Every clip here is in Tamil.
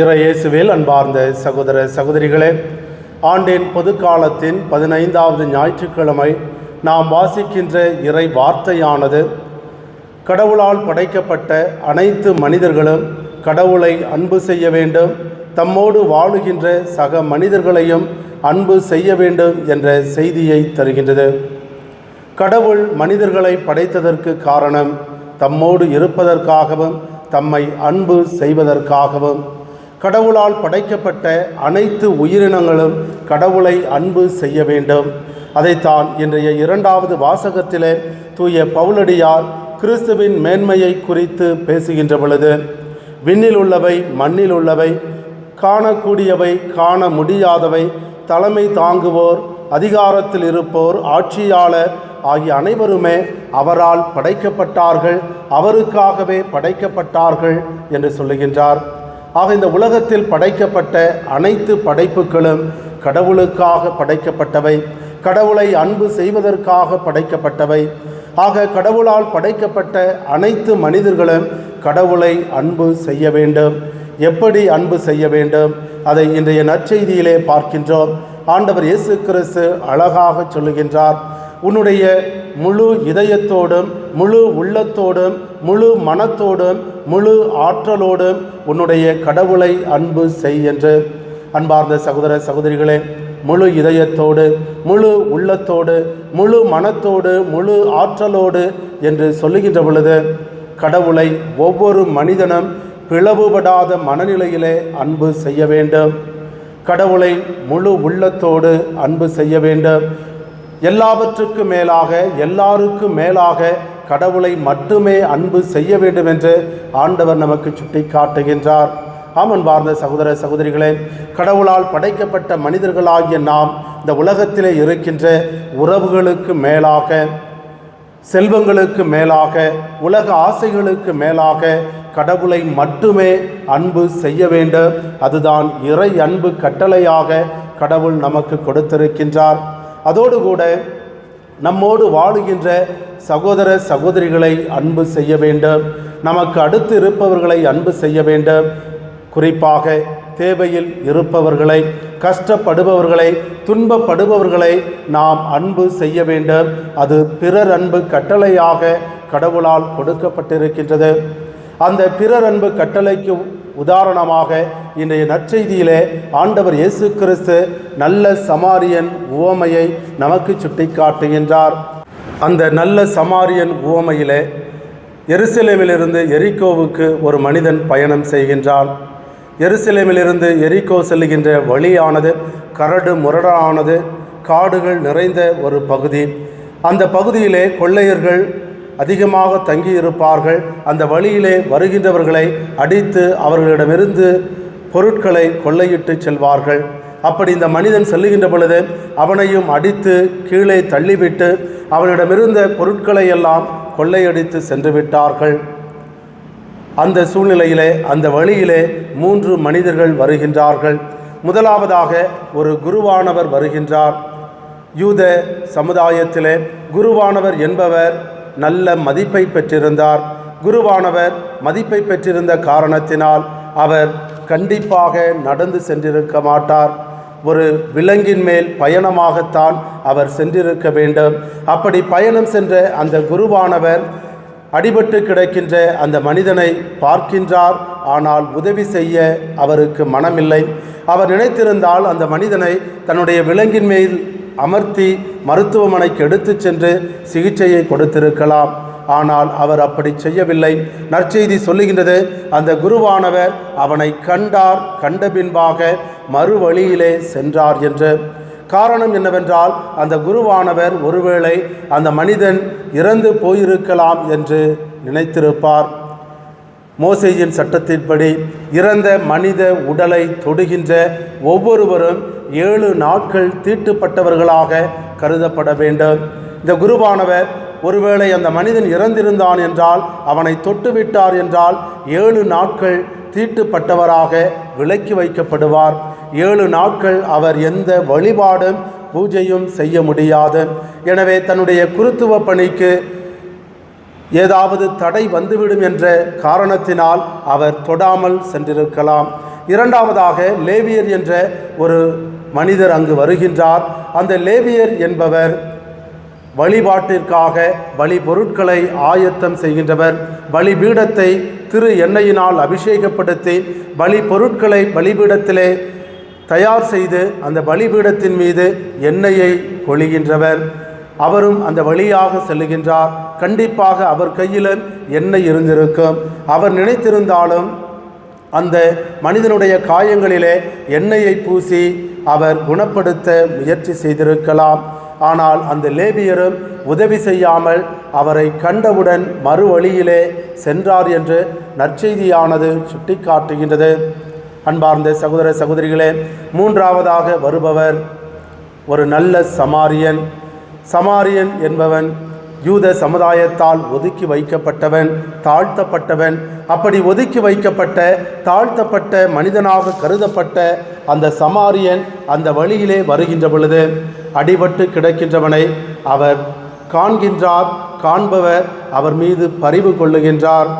இறையேசுவேல் அன்பார்ந்த சகோதர சகோதரிகளே ஆண்டின் பொதுக்காலத்தின் பதினைந்தாவது ஞாயிற்றுக்கிழமை நாம் வாசிக்கின்ற இறை வார்த்தையானது கடவுளால் படைக்கப்பட்ட அனைத்து மனிதர்களும் கடவுளை அன்பு செய்ய வேண்டும் தம்மோடு வாழுகின்ற சக மனிதர்களையும் அன்பு செய்ய வேண்டும் என்ற செய்தியை தருகின்றது. கடவுள் மனிதர்களை படைத்ததற்கு காரணம் தம்மோடு இருப்பதற்காகவும் தம்மை அன்பு செய்வதற்காகவும் கடவுளால் படைக்கப்பட்ட அனைத்து உயிரினங்களும் கடவுளை அன்பு செய்ய வேண்டும். அதைத்தான் இன்றைய இரண்டாவது வாசகத்திலே தூய பவுலடியார் கிறிஸ்துவின் மேன்மையை குறித்து பேசுகின்ற பொழுது விண்ணில் உள்ளவை மண்ணில் உள்ளவை காணக்கூடியவை காண முடியாதவை தலைமை தாங்குவோர் அதிகாரத்தில் இருப்போர் ஆட்சியாளர் ஆகிய அனைவருமே அவரால் படைக்கப்பட்டார்கள் அவருக்காகவே படைக்கப்பட்டார்கள் என்று சொல்லுகின்றார். ஆக இந்த உலகத்தில் படைக்கப்பட்ட அனைத்து படைப்புகளும் கடவுளுக்காக படைக்கப்பட்டவை. கடவுளை அன்பு செய்வதற்காக படைக்கப்பட்டவை. ஆக கடவுளால் படைக்கப்பட்ட அனைத்து மனிதர்களும் கடவுளை அன்பு செய்ய வேண்டும். எப்படி அன்பு செய்ய வேண்டும்? அதை இன்றைய நற்செய்தியிலே பார்க்கின்றோம். ஆண்டவர் இயேசு கிறிஸ்து அழகாக சொல்லுகின்றார். உன்னுடைய முழு இதயத்தோடும் முழு உள்ளத்தோடும் முழு மனத்தோடும் முழு ஆற்றலோடும் உன்னுடைய கடவுளை அன்பு செய் என்று. அன்பார்ந்த சகோதர சகோதரிகளே முழு இதயத்தோடு முழு உள்ளத்தோடு முழு மனத்தோடு முழு ஆற்றலோடு என்று சொல்லுகின்ற பொழுது கடவுளை ஒவ்வொரு மனிதனும் பிளவுபடாத மனநிலையிலே அன்பு செய்ய வேண்டும். கடவுளை முழு உள்ளத்தோடு அன்பு செய்ய வேண்டும். எல்லாவற்றுக்கும் மேலாக எல்லாருக்கும் மேலாக கடவுளை மட்டுமே அன்பு செய்ய வேண்டும் என்று ஆண்டவர் நமக்கு சுட்டி காட்டுகின்றார் ஆமன் பார்ந்த சகோதர சகோதரிகளே கடவுளால் படைக்கப்பட்ட மனிதர்களாகிய நாம் இந்த உலகத்திலே இருக்கின்ற உறவுகளுக்கு மேலாக செல்வங்களுக்கு மேலாக உலக ஆசைகளுக்கு மேலாக கடவுளை மட்டுமே அன்பு செய்ய வேண்டும். அதுதான் இறை அன்பு கட்டளையாக கடவுள் நமக்கு கொடுத்திருக்கின்றார். அதோடு கூட நம்மோடு வாழுகின்ற சகோதர சகோதரிகளை அன்பு செய்ய வேண்டும். நமக்கு அடுத்து இருப்பவர்களை அன்பு செய்ய வேண்டும். குறிப்பாக தேவையில் இருப்பவர்களை கஷ்டப்படுபவர்களை துன்பப்படுபவர்களை நாம் அன்பு செய்ய வேண்டும். அது பிறர் அன்பு கட்டளையாக கடவுளால் கொடுக்கப்பட்டிருக்கின்றது. அந்த பிறர் அன்பு கட்டளைக்கு உதாரணமாக இன்றைய நற்செய்தியிலே ஆண்டவர் இயேசு கிறிஸ்து நல்ல சமாரியன் உவமையை நமக்கு சுட்டிக்காட்டுகின்றார். அந்த நல்ல சமாரியன் உவமையிலே எருசலேமிலிருந்து எரிக்கோவுக்கு ஒரு மனிதன் பயணம் செய்கின்றான். எருசலேமிலிருந்து எரிக்கோ செல்லுகின்ற வழியானது கரடு முரடானது காடுகள் நிறைந்த ஒரு பகுதி. அந்த பகுதியிலே கொள்ளையர்கள் அதிகமாக தங்கியிருப்பார்கள். அந்த வழியிலே வருகின்றவர்களை அடித்து அவர்களிடமிருந்து பொருட்களை கொள்ளையிட்டு செல்வார்கள். அப்படி இந்த மனிதன் செல்லுகின்ற பொழுது அவனையும் அடித்து கீழே தள்ளிவிட்டு அவனிடமிருந்த பொருட்களை எல்லாம் கொள்ளையடித்து சென்று விட்டார்கள் அந்த சூழ்நிலையிலே அந்த வழியிலே மூன்று மனிதர்கள் வருகின்றார்கள். முதலாவதாக ஒரு குருவானவர் வருகின்றார். யூத சமுதாயத்திலே குருவானவர் என்பவர் நல்ல மதிப்பை பெற்றிருந்தார். குருவானவர் மதிப்பை பெற்றிருந்த காரணத்தினால் அவர் கண்டிப்பாக நடந்து சென்றிருக்க மாட்டார். ஒரு விலங்கின் மேல் பயணமாகத்தான் அவர் சென்றிருக்க வேண்டும். அப்படி பயணம் சென்ற அந்த குருவானவர் அடிபட்டு கிடக்கின்ற அந்த மனிதனை பார்க்கின்றார். ஆனால் உதவி செய்ய அவருக்கு மனமில்லை. அவர் நினைத்திருந்தால் அந்த மனிதனை தன்னுடைய விலங்கின் மேல் அமர்த்தி மருத்துவமனைக்கு எடுத்துச் சென்று சிகிச்சையை கொடுத்திருக்கலாம். ஆனால் அவர் அப்படி செய்யவில்லை. நற்செய்தி சொல்லுகின்றது அந்த குருவானவர் அவனை கண்டார் கண்ட பின்பாக மறுவழியிலே சென்றார் என்று. காரணம் என்னவென்றால் அந்த குருவானவர் ஒருவேளை அந்த மனிதன் இறந்து போயிருக்கலாம் என்று நினைத்திருப்பார். மோசையின் சட்டத்தின்படி இறந்த மனித உடலை தொடுகின்ற ஒவ்வொருவரும் ஏழு நாட்கள் தீட்டுப்பட்டவர்களாக கருதப்பட வேண்டும். இந்த குருவானவர் ஒருவேளை அந்த மனிதன் இறந்திருந்தான் என்றால் அவனை தொட்டுவிட்டார் என்றால் ஏழு நாட்கள் தீட்டுப்பட்டவராக விலக்கி வைக்கப்படுவார். ஏழு நாட்கள் அவர் எந்த வழிபாடும் பூஜையும் செய்ய முடியாது. எனவே தன்னுடைய குருத்துவ பணிக்கு ஏதாவது தடை வந்துவிடும் என்ற காரணத்தினால் அவர் தொடாமல் சென்றிருக்கலாம். இரண்டாவதாக லேவியர் என்ற ஒரு மனிதர் அங்கு வருகின்றார். அந்த லேவியர் என்பவர் வழிபாட்டிற்காக பலி பொருட்களை ஆயத்தம் செய்கின்றவர். பலிபீடத்தை திரு எண்ணெயினால் அபிஷேகப்படுத்தி பலி பொருட்களை பலிபீடத்திலே தயார் செய்து அந்த பலிபீடத்தின் மீது எண்ணெயை கொழிகின்றவர் அவரும் அந்த வழியாக செல்லுகின்றார். கண்டிப்பாக அவர் கையில் எண்ணெய் இருந்திருக்கும். அவர் நினைத்திருந்தாலும் அந்த மனிதனுடைய காயங்களிலே எண்ணெயை பூசி அவர் குணப்படுத்த முயற்சி செய்திருக்கலாம். ஆனால் அந்த லேபியரும் உதவி செய்யாமல் அவரை கண்டவுடன் மறு வழியிலே சென்றார் என்று நற்செய்தியானது சுட்டிக்காட்டுகின்றது. அன்பார்ந்த சகோதர சகோதரிகளே மூன்றாவதாக வருபவர் ஒரு நல்ல சமாரியன். சமாரியன் என்பவன் யூத சமுதாயத்தால் ஒதுக்கி வைக்கப்பட்டவன் தாழ்த்தப்பட்டவன். அப்படி ஒதுக்கி வைக்கப்பட்ட தாழ்த்தப்பட்ட மனிதனாக கருதப்பட்ட அந்த சமாரியன் அந்த வழியிலே வருகின்ற பொழுது அடிபட்டு கிடக்கின்றவனை அவர் காண்கின்றார் காண்பவர் அவர் மீது பரிவு கொள்ளுகின்றார்.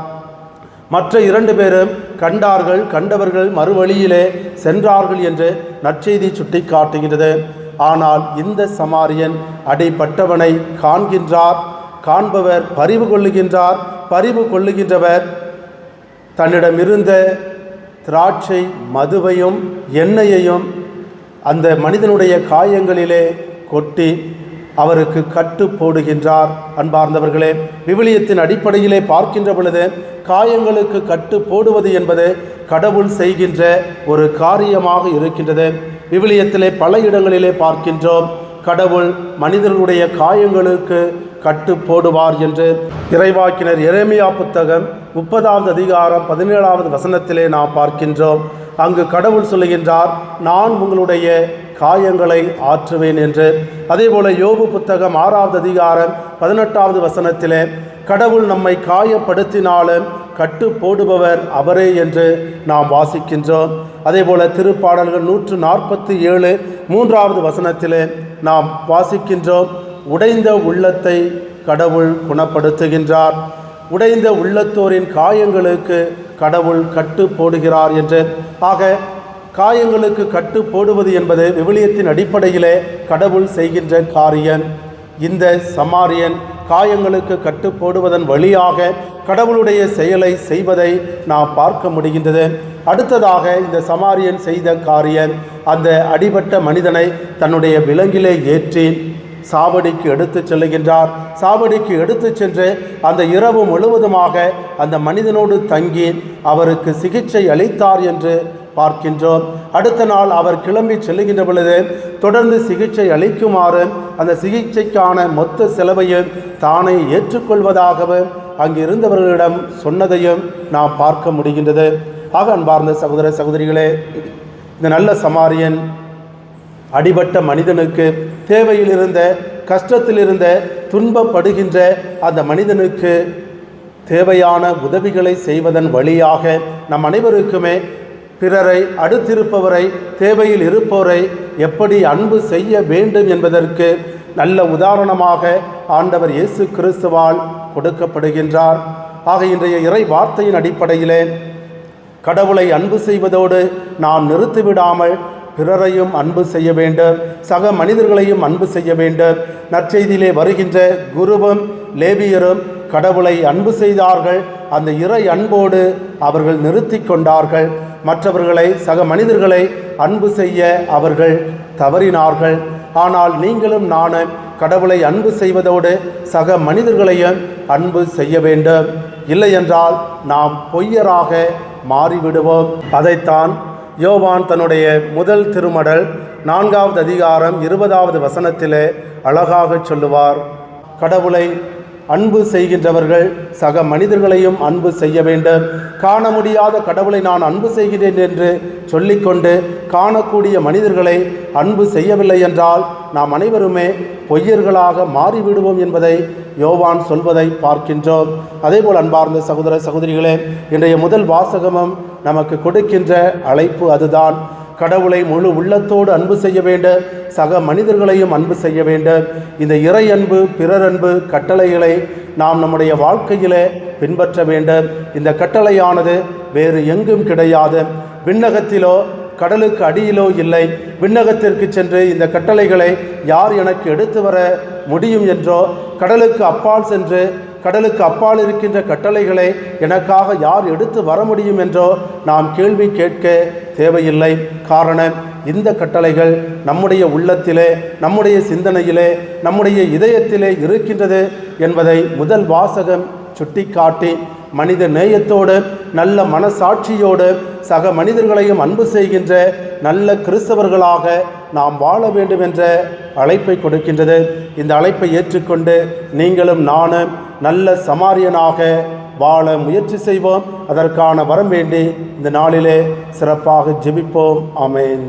மற்ற இரண்டு பேரும் கண்டார்கள் கண்டவர்கள் மறுவழியிலே சென்றார்கள் என்று நற்செய்தி சுட்டிக்காட்டுகின்றது. ஆனால் இந்த சமாரியன் அடிபட்டவனை காண்கின்றார் காண்பவர் பரிவு கொள்ளுகின்றார் பரிவு கொள்ளுகின்றவர் தன்னிடமிருந்த திராட்சை மதுவையும் எண்ணெயையும் அந்த மனிதனுடைய காயங்களிலே கொட்டி அவருக்கு கட்டு போடுகின்றார். அன்பார்ந்தவர்களே விவிலியத்தின் அடிப்படையிலே பார்க்கின்ற பொழுது காயங்களுக்கு கட்டு போடுவது என்பது கடவுள் செய்கின்ற ஒரு காரியமாக இருக்கின்றது. விவிலியத்திலே பல இடங்களிலே பார்க்கின்றோம் கடவுள் மனிதர்களுடைய காயங்களுக்கு கட்டு போடுவார் என்று இறைவாக்கினர் இறைமையா புத்தகம் முப்பதாவது அதிகாரம் பதினேழாவது வசனத்திலே நாம் பார்க்கின்றோம். அங்கு கடவுள் சொல்லுகின்றார் நான் உங்களுடைய காயங்களை ஆற்றுவேன் என்று. அதேபோல யோபு புத்தகம் ஆறாவது அதிகாரம் பதினெட்டாவது வசனத்திலே கடவுள் நம்மை காயப்படுத்தினாலும் கட்டு போடுபவர் அவரே என்று நாம் வாசிக்கின்றோம். அதேபோல திருப்பாடல்கள் நூற்று நாற்பத்தி ஏழு மூன்றாவது வசனத்திலே நாம் வாசிக்கின்றோம். உடைந்த உள்ளத்தை கடவுள் குணப்படுத்துகின்றார். உடைந்த உள்ளத்தோரின் காயங்களுக்கு கடவுள் கட்டு போடுகிறார் என்று ஆக காயங்களுக்கு கட்டு போடுவது என்பது விவிலியத்தின் அடிப்படையிலே கடவுள் செய்கின்ற காரியம் இந்த சமாரியன் காயங்களுக்கு கட்டு போடுவதன் வழியாக கடவுளுடைய செயலை செய்வதை நாம் பார்க்க முடிகின்றது. அடுத்ததாக இந்த சமாரியன் செய்த காரியம் அந்த அடிபட்ட மனிதனை தன்னுடைய விலங்கிலே ஏற்றி சாவடிக்கு எடுத்து செல்லுகின்றார். சாவடிக்கு எடுத்து சென்று அந்த இரவு முழுவதுமாக அந்த மனிதனோடு தங்கி அவருக்கு சிகிச்சை அளித்தார் என்று பார்க்கின்றோம். அடுத்த நாள் அவர் கிளம்பி செல்லுகின்ற பொழுது தொடர்ந்து சிகிச்சை அளிக்குமாறு அந்த சிகிச்சைக்கான மொத்த செலவையும் தானே ஏற்றுக்கொள்வதாகவும் அங்கு இருந்தவர்களிடம் சொன்னதையும் நாம் பார்க்க முடிகின்றது. ஆக அன்பார்ந்த சகோதர சகோதரிகளே இந்த நல்ல சமாரியன் அடிபட்ட மனிதனுக்கு தேவையில் இருந்த துன்பப்படுகின்ற அந்த மனிதனுக்கு தேவையான உதவிகளை செய்வதன் வழியாக நம் அனைவருக்குமே பிறரை அடுத்திருப்பவரை தேவையில் இருப்பவரை எப்படி அன்பு செய்ய வேண்டும் என்பதற்கு நல்ல உதாரணமாக ஆண்டவர் இயேசு கிறிஸ்துவால் கொடுக்கப்படுகின்றார். ஆக இன்றைய இறை வார்த்தையின் அடிப்படையிலே கடவுளை அன்பு செய்வதோடு நாம் நிறுத்திவிடாமல் பிறரையும் அன்பு செய்ய வேண்டும். சக மனிதர்களையும் அன்பு செய்ய வேண்டும். நற்செய்தியிலே வருகின்ற குருவும் லேபியரும் கடவுளை அன்பு செய்தார்கள். அந்த இறை அன்போடு அவர்கள் நிறுத்தி கொண்டார்கள். மற்றவர்களை சக மனிதர்களை அன்பு செய்ய அவர்கள் தவறினார்கள். ஆனால் நீங்களும் நானும் கடவுளை அன்பு செய்வதோடு சக மனிதர்களையும் அன்பு செய்ய வேண்டும். இல்லையென்றால் நாம் பொய்யராக மாறிவிடுவோம். அதைத்தான் யோவான் தன்னுடைய முதல் திருமடல் நான்காவது அதிகாரம் இருபதாவது வசனத்திலே அழகாகச் சொல்லுவார் கடவுளை அன்பு செய்கின்றவர்கள் சக மனிதர்களையும் அன்பு செய்ய வேண்டும். காண முடியாத கடவுளை நான் அன்பு செய்கிறேன் என்று சொல்லிக்கொண்டு காணக்கூடிய மனிதர்களை அன்பு செய்யவில்லை என்றால் நாம் அனைவருமே பொய்யர்களாக மாறிவிடுவோம் என்பதை யோவான் சொல்வதை பார்க்கின்றோம். அதேபோல் அன்பார்ந்த சகோதர சகோதரிகளே இன்றைய முதல் வாசகமும் நமக்கு கொடுக்கின்ற அழைப்பு அதுதான். கடவுளை முழு உள்ளத்தோடு அன்பு செய்ய வேண்டும். சக மனிதர்களையும் அன்பு செய்ய வேண்டும். இந்த இறை அன்பு பிறர் அன்பு கட்டளைகளை நாம் நம்முடைய வாழ்க்கையிலே பின்பற்ற வேண்டும். இந்த கட்டளையானது வேறு எங்கும் கிடையாது. விண்ணகத்திலோ கடலுக்கு அடியிலோ இல்லை. விண்ணகத்திற்கு சென்று இந்த கட்டளைகளை யார் எனக்கு எடுத்து வர முடியும் என்றோ கடலுக்கு அப்பால் சென்று கடலுக்கு அப்பால் இருக்கின்ற கட்டளைகளை எனக்காக யார் எடுத்து வர முடியும் என்றோ நாம் கேள்வி கேட்க தேவையில்லை. காரணம் இந்த கட்டளைகள் நம்முடைய உள்ளத்திலே நம்முடைய சிந்தனையிலே நம்முடைய இதயத்திலே இருக்கின்றது என்பதை முதல் வாசகம் சுட்டிக்காட்டி மனித நேயத்தோடு நல்ல மனசாட்சியோடு சக மனிதர்களையும் அன்பு செய்கின்ற நல்ல கிறிஸ்தவர்களாக நாம் வாழ வேண்டும் என்ற அழைப்பை கொடுக்கின்றது. இந்த அழைப்பை ஏற்றுக்கொண்டு நீங்களும் நானும் நல்ல சமாரியனாக வாழ முயற்சி செய்வோம். அதற்கான வரம் வேண்டி இந்த நாளிலே சிறப்பாக ஜெபிப்போம். அமேன்